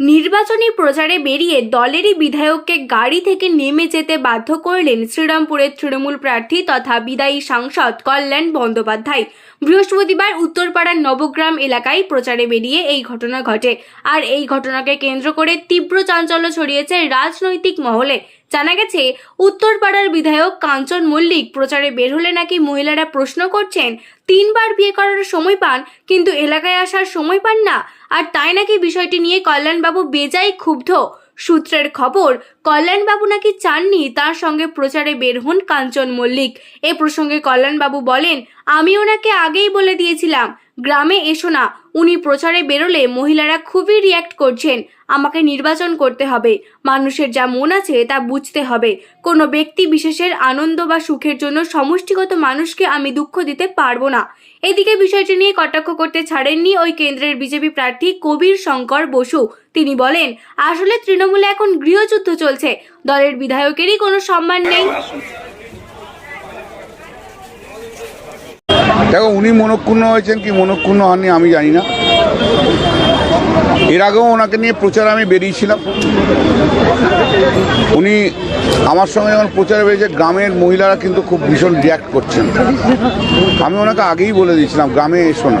নির্বাচনী প্রচারে বেরিয়ে দলেরই বিধায়ককে গাড়ি থেকে নেমে যেতে বাধ্য করলেন শ্রীরামপুরের তৃণমূল প্রার্থী তথা বিদায়ী সাংসদ কল্যাণ বন্দ্যোপাধ্যায়। বৃহস্পতিবার উত্তরপাড়ার নবগ্রাম এলাকায় প্রচারে বেরিয়ে এই ঘটনা ঘটে। আর এই ঘটনাকে কেন্দ্র করে তীব্র চাঞ্চল্য ছড়িয়েছে রাজনৈতিক মহলে। জানা গেছে, উত্তরপাড়ার বিধায়ক কাঞ্চন মল্লিক প্রচারে বের হলে নাকি মহিলারা প্রশ্ন করছেন, তিনবার বিয়ে করার সময় পান, কিন্তু এলাকায় আসার সময় পান না। আর তাই নাকি বিষয়টি নিয়ে কল্যাণবাবু বেজায় ক্ষুব্ধ। সূত্রের খবর, কল্যাণবাবু নাকি চাননি, তার সঙ্গে প্রচারে বের হন কাঞ্চন মল্লিক। এ প্রসঙ্গে কল্যাণবাবু বলেন আমি ওনাকে আগেই বলে দিয়েছিলাম গ্রামে এসো না। উনি প্রচারে বেরোলে মহিলারা খুবই রিয়্যাক্ট করছেন। আমাকে নির্বাচন করতে হবে। মানুষের যা মন আছে তা বুঝতে হবে। কোনো ব্যক্তি বিশেষের আনন্দ বা সুখের জন্য সমষ্টিগত মানুষকে আমি দুঃখ দিতে পারব না। এদিকে বিষয়টি নিয়ে কটাক্ষ করতে ছাড়েননি ওই কেন্দ্রের বিজেপি প্রার্থী কবির শঙ্কর বসু। তিনি বলেন, আসলে তৃণমূলে এখন গৃহযুদ্ধ চলছে। দলের বিধায়কেরই কোনো সম্মান নেই। দেখো, উনি মনক্ষুণ্ণ হয়েছেন কি মনক্ষুণ্ণ হননি আমি জানি না। এর আগেও ওনাকে নিয়ে প্রচার আমি বেরিয়েছিলাম। উনি আমার সঙ্গে যখন প্রচার বেরিয়েছে, গ্রামের মহিলারা কিন্তু খুব ভীষণ রিয়াক্ট করছেন। আমি ওনাকে আগেই বলে দিয়েছিলাম, গ্রামে এসো না।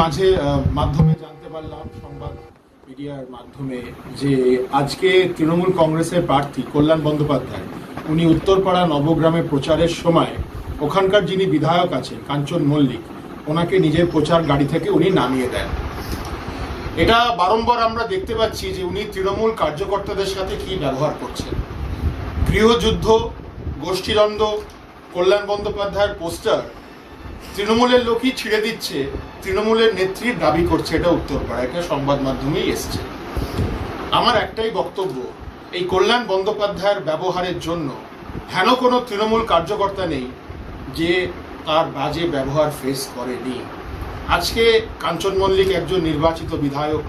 মাঝে মাধ্যমে জানতে পারলাম, সংবাদ মিডিয়ার মাধ্যমে যে আজকে তৃণমূল কংগ্রেসের প্রার্থী কল্যাণ বন্দ্যোপাধ্যায়, উনি উত্তরপাড়া নবগ্রামে প্রচারের সময় ওখানকার যিনি বিধায়ক আছেন, কাঞ্চন মল্লিক, ওনাকে নিজের প্রচার গাড়ি থেকে উনি নামিয়ে দেন। এটা বারংবার আমরা দেখতে পাচ্ছি যে উনি তৃণমূল কার্যকর্তাদের সাথে কি ব্যবহার করছেন। গৃহযুদ্ধ, গোষ্ঠীদ্বন্দ্ব, কল্যাণ বন্দ্যোপাধ্যায়ের পোস্টার তৃণমূলের লোকই ছিঁড়ে দিচ্ছে, তৃণমূলের নেত্রীর দাবি করছে, এটা উত্তরপাড়া এটা সংবাদ মাধ্যমেই এসছে। আমার একটাই বক্তব্য, এই কল্যাণ বন্দ্যোপাধ্যায়ের ব্যবহারের জন্য হেন কোনো তৃণমূল কার্যকর্তা নেই যে তার বাজে ব্যবহার ফেস করেনি। আজকে কাঞ্চন মল্লিক একজন নির্বাচিত বিধায়ক,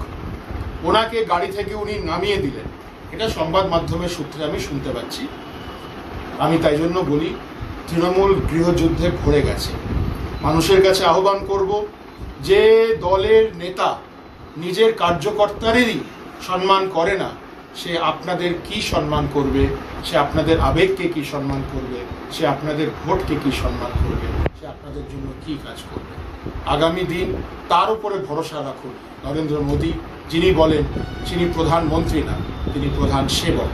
ওনাকে গাড়ি থেকে উনি নামিয়ে দিলেন। এটা সংবাদ মাধ্যমের সূত্রে আমি শুনতে পাচ্ছি। আমি তাই জন্য বলি, তৃণমূল গৃহযুদ্ধে ভরে গেছে। মানুষের কাছে আহ্বান করব যে দলের নেতা নিজের কার্যকর্তারেরই সম্মান করে না, সে আপনাদের কি সম্মান করবে? সে আপনাদের আবেগকে কি সম্মান করবে? সে আপনাদের ভোটকে কি সম্মান করবে? সে আপনাদের জন্য কি কাজ করবে? আগামী দিন তার উপরে ভরসা রাখুন। নরেন্দ্র মোদী, যিনি বলেন তিনি প্রধানমন্ত্রী না, তিনি প্রধান সেবক।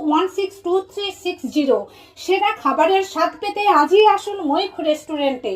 one six two three six zero সেরা খাবারের স্বাদ পেতে আজই আসুন মৈখ রেস্টুরেন্টে।